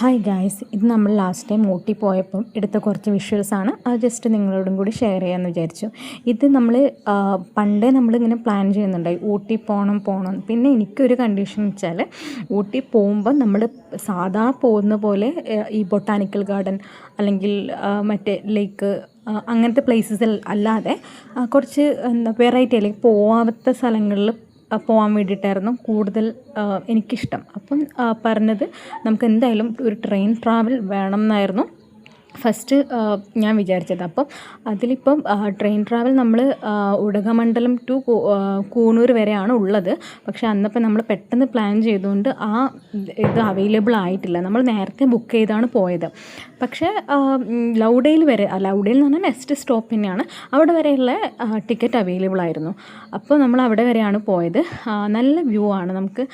Hi guys ഇത് നമ്മൾ last time Ooty പോയപ്പം എടുത്ത കുറച്ച് വിഷ്വൽസ് ആണ്. അത് ജസ്റ്റ് നിങ്ങളോടും കൂടി ഷെയർ ചെയ്യാമെന്ന് വിചാരിച്ചു. ഇത് നമ്മൾ പണ്ടേ നമ്മളിങ്ങനെ പ്ലാൻ ചെയ്യുന്നുണ്ടായി. ഊട്ടി പോകണം പോകണം പിന്നെ എനിക്കൊരു കണ്ടീഷൻ വെച്ചാൽ ഊട്ടി പോകുമ്പോൾ നമ്മൾ സാധാ പോകുന്ന പോലെ ഈ ബൊട്ടാനിക്കൽ ഗാർഡൻ അല്ലെങ്കിൽ മറ്റേ ലേക്ക് അങ്ങനത്തെ പ്ലേസസ് അല്ലാതെ കുറച്ച് എന്താ വെറൈറ്റി അല്ലെങ്കിൽ പോവാത്ത സ്ഥലങ്ങളിൽ പോകാൻ വേണ്ടിയിട്ടായിരുന്നു കൂടുതൽ എനിക്കിഷ്ടം. അപ്പം പറഞ്ഞത് നമുക്ക് എന്തായാലും ഒരു ട്രെയിൻ ട്രാവൽ വേണം എന്നായിരുന്നു. ഫസ്റ്റ് ഞാൻ വിചാരിച്ചത്. അപ്പം അതിലിപ്പം ട്രെയിൻ ട്രാവൽ നമ്മൾ ഉടകമണ്ഡലം ടു കൂണൂർ വരെയാണ് ഉള്ളത്. പക്ഷേ അന്നപ്പം നമ്മൾ പെട്ടെന്ന് പ്ലാൻ ചെയ്തുകൊണ്ട് ആ ഇത് അവൈലബിൾ ആയിട്ടില്ല. നമ്മൾ നേരത്തെ ബുക്ക് ചെയ്താണ് പോയത്. പക്ഷേ ലൗഡയിൽ വരെ ലൗഡയിൽ എന്ന് പറഞ്ഞാൽ നെക്സ്റ്റ് സ്റ്റോപ്പ് തന്നെയാണ്. അവിടെ വരെയുള്ള ടിക്കറ്റ് അവൈലബിൾ ആയിരുന്നു. അപ്പോൾ നമ്മൾ അവിടെ വരെയാണ് പോയത്. നല്ല വ്യൂ ആണ്. നമുക്ക്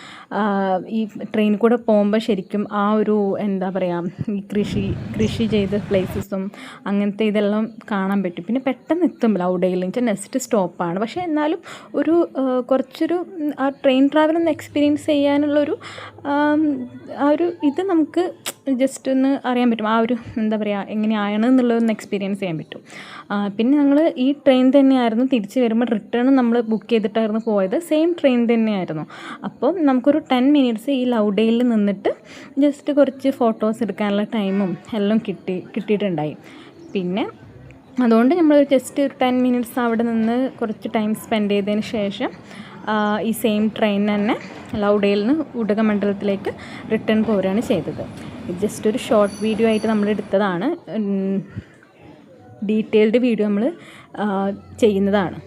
ഈ ട്രെയിനിൽ കൂടെ പോകുമ്പോൾ ശരിക്കും ആ ഒരു എന്താ പറയുക ഈ കൃഷി കൃഷി ചെയ്ത പ്ലേസസും അങ്ങനത്തെ ഇതെല്ലാം കാണാൻ പറ്റും. പിന്നെ പെട്ടെന്ന് എത്തും എന്ന് വെച്ചാൽ നെക്സ്റ്റ് സ്റ്റോപ്പാണ് പക്ഷേ എന്നാലും ഒരു കുറച്ചൊരു ആ ട്രെയിൻ ട്രാവൽ ഒന്ന് എക്സ്പീരിയൻസ് ചെയ്യാനുള്ളൊരു ആ ഒരു ഇത് നമുക്ക് ജസ്റ്റ് ഒന്ന് അറിയാൻ പറ്റും. ആ ഒരു എന്താ പറയുക എങ്ങനെയാണ് എന്നുള്ളതൊന്ന് എക്സ്പീരിയൻസ് ചെയ്യാൻ പറ്റും. പിന്നെ ഞങ്ങൾ ഈ ട്രെയിൻ തന്നെയായിരുന്നു തിരിച്ച് വരുമ്പോൾ റിട്ടേൺ നമ്മൾ ബുക്ക് ചെയ്തിട്ടായിരുന്നു പോയത്. സെയിം ട്രെയിൻ തന്നെയായിരുന്നു. അപ്പം നമുക്കൊരു ടെൻ മിനിറ്റ്സ് ഈ ലൗഡേയിൽ നിന്നിട്ട് ജസ്റ്റ് കുറച്ച് ഫോട്ടോസ് എടുക്കാനുള്ള ടൈമും എല്ലാം കിട്ടി കിട്ടിയിട്ടുണ്ടായി. പിന്നെ അതുകൊണ്ട് നമ്മൾ ജസ്റ്റ് ടെൻ മിനിറ്റ്സ് അവിടെ നിന്ന് കുറച്ച് ടൈം സ്പെൻഡ് ചെയ്തതിന് ശേഷം ഈ സെയിം ട്രെയിൻ തന്നെ ലൗഡയിൽ നിന്ന് ഉടകമണ്ഡലത്തിലേക്ക് റിട്ടേൺ പോരുകയാണ് ചെയ്തത്. ജസ്റ്റ് ഒരു ഷോർട്ട് വീഡിയോ ആയിട്ട് നമ്മൾ എടുത്തതാണ്. ഡീറ്റെയിൽഡ് വീഡിയോ നമ്മൾ ചെയ്യുന്നതാണ്.